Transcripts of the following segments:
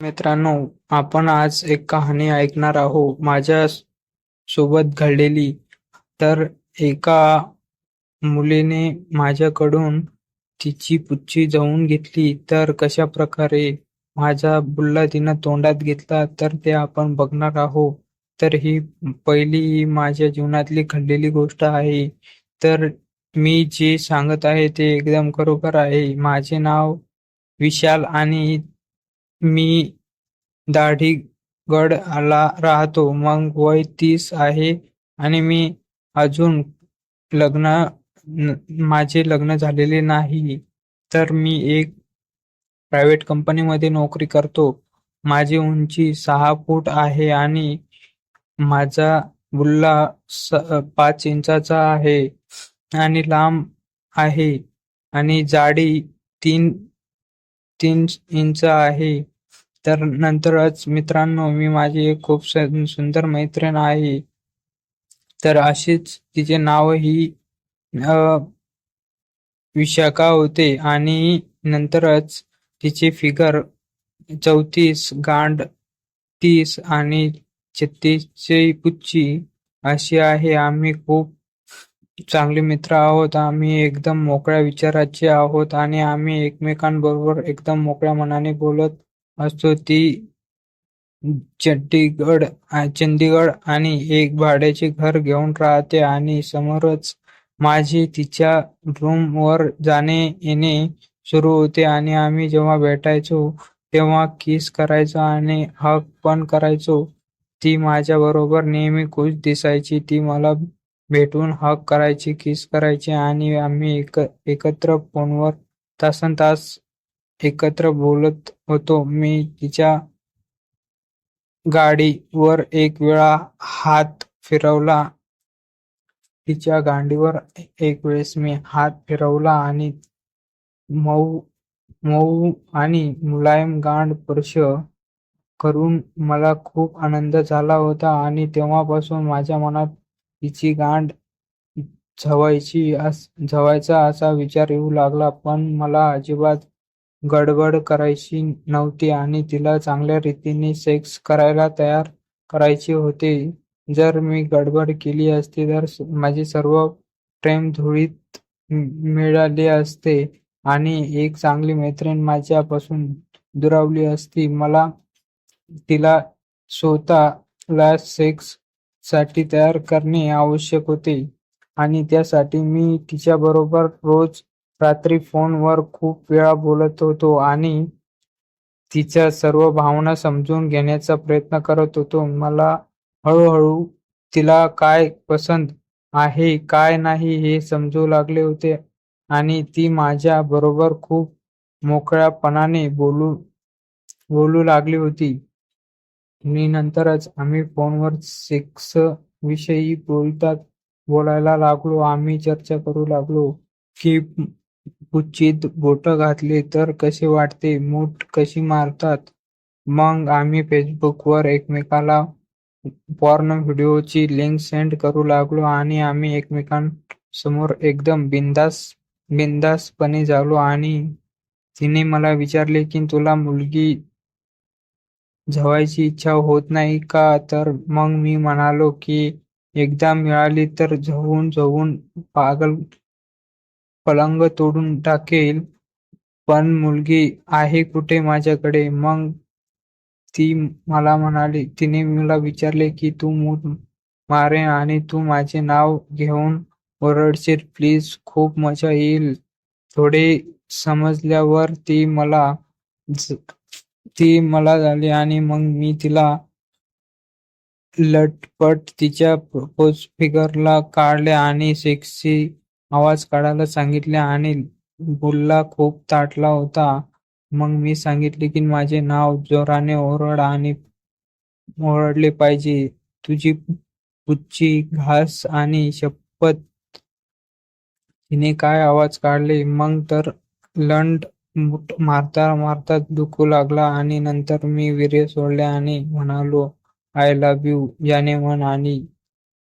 मित्रांनो आपण आज एक कहाणी ऐकणार आहोत. माझ्या सोबत घडलेली. तर एका मुलीने माझ्याकडून तिची पुच्ची जवून घेतली. तर कशा प्रकारे माझा बुल्ला तिनं तोंडात घेतला तर ते आपण बघणार आहोत. तर ही पहिली माझ्या जीवनातली घडलेली गोष्ट आहे. तर मी जे सांगत आहे ते एकदम खरोखर आहे. माझे नाव विशाल आणि मी दाढीगड आला राहतो मग वय तीस आहे आणि मी अजून लग्न माझे लग्न झालेले नाही. तर मी एक प्रायव्हेट कंपनीमध्ये नोकरी करतो. माझी उंची सहा फूट आहे आणि माझा बुल्ला पाच इंचाचा आहे आणि लांब आहे आणि जाडी तीन तीन इंच आहे. तर नंतरच मित्रांनो मी माझी एक खूप सुंदर मैत्रीण आहे. तर अशीच तिचे नाव ही विशाखा होते. आणि नंतरच तिचे फिगर चौतीस गांड तीस आणि छत्तीसची पुच्ची अशी आहे. आम्ही खूप चांगले मित्र आहोत. आम्ही एकदम मोकळ्या विचाराचे आहोत आणि आम्ही एकमेकांबरोबर एकदम मोकळ्या मनाने बोलत असतो. ती चंडीगड चंदीगड आणि एक भाड्याचे घर घेऊन राहते आणि समोरच माझी तिच्या रूमवर जाणे येणे सुरू होते आणि आम्ही जेव्हा भेटायचो तेव्हा किस करायचो आणि हक पण करायचो. ती माझ्या बरोबर नेहमी खुश दिसायची. ती मला भेटून हक करायची किस करायची आणि आम्ही एक एकत्र फोनवर तासन तास एकत्र बोलत होतो. मी तिच्या गाडीवर एक वेळा हात फिरवला. तिच्या गांडीवर एक वेळेस मी हात फिरवला आणि मऊ मऊ आणि मुलायम गांड स्पर्श करून मला खूप आनंद झाला होता आणि तेव्हापासून माझ्या मनात तिची गांड झवायची झवायचा असा विचार येऊ लागला पण मला अजिबात गडबड करायची नव्हती आणि तिला चांगल्या रीतीने सेक्स करायला तयार करायचे होते. जर मी गडबड केली असती तर माझे सर्व प्रेम धुळीत मिळाले असते आणि एक चांगली मैत्रीण माझ्यापासून दुरावली असती. मला तिला स्वतःला सेक्स साठी तयार करणे आवश्यक होते आणि त्यासाठी मी तिच्याबरोबर रोज रात्री फोनवर खूप वेळा बोलत होतो आणि तिच्या सर्व भावना समजून घेण्याचा प्रयत्न करत होतो. मला हळूहळू तिला काय पसंत आहे काय नाही हे समजू लागले होते आणि ती माझ्या बरोबर खूप मोकळ्यापणाने बोलू बोलू लागली होती. मी नंतरच आम्ही फोनवर सेक्स विषयी बोलतात बोलायला लागलो. आम्ही चर्चा करू लागलो की कुचित बोट घातले तर कसे वाटते, मूठ कशी मारतात. मग आम्ही फेसबुकवर एकमेकाला पॉर्न व्हिडिओची लिंक सेंड करू लागलो आणि आम्ही एकमेकांसमोर एकदम बिंदास बिंदासपणे झालो आणि तिने मला विचारले की तुला मुलगी झवायची इच्छा होत नाही का? तर मग मी म्हणालो की एकदा मिळाली तर झवून झवून पागल पलंग तोडून टाकेल. पण मुलगी आहे कुठे माझ्याकडे? मग ती मला म्हणाली तिने मला विचारले की तू मूठ मारे आणि तू माझे नाव घेऊन ओरडशील. प्लीज खूप मजा येईल. थोडे समजल्यावर ती मला ती मला झाली आणि मग मी तिला लटपट तिच्या प्रपोज फिगरला काढले आणि सेक्सी आवाज काढायला सांगितले आणि बुल्ला खूप ताटला होता. मग मी सांगितले की माझे नाव जोराने ओरड आणि ओरडले पाहिजे. तुझी पुच्ची घास आणि शपथ. तिने काय आवाज काढले. मग तर लंड मारता मारता दुखू लागला आणि नंतर मी वीर्य सोडले आणि म्हणालो आय लव्ह यू याने म्हण आणि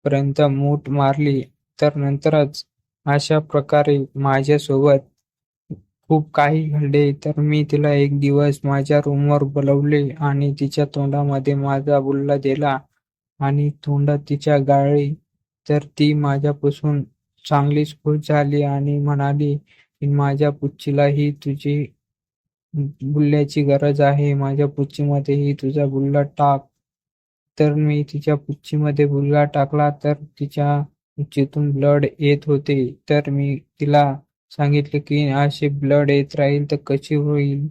पर्यंत मूठ मारली. तर नंतरच अशा प्रकारे माझ्यासोबत खूप काही घडले. तर मी तिला एक दिवस माझ्या रूमवर बोलवले आणि तिच्या तोंडामध्ये माझा बुल्ला दिला आणि तोंडात तिच्या गाळी तर ती माझ्यापासून चांगलीच खुश झाली आणि म्हणाली माझ्या पुच्छीला ही तुझी बुल्ल्याची गरज आहे. माझ्या पुच्चीमध्येही तुझा बुल्ला टाक. तर मी तिच्या पुच्चीमध्ये बुल्ला टाकला तर तिच्या पुच्चीतून ब्लड येत होते. तर मी तिला सांगितले की असे ब्लड येत राहील तर कशी होईल?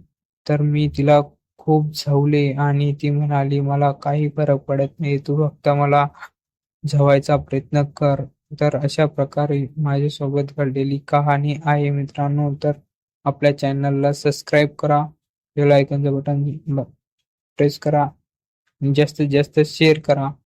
तर मी तिला खूप झवले आणि ती म्हणाली मला काही फरक पडत नाही. तू फक्त मला झवायचा प्रयत्न कर. तर अशा प्रकारे माझ्यासोबत घडलेली कहाणी आहे मित्रांनो. तर आपल्या चॅनलला सबस्क्राईब करा बेल आयकनचं बटन प्रेस करा जास्तीत जास्त शेअर करा.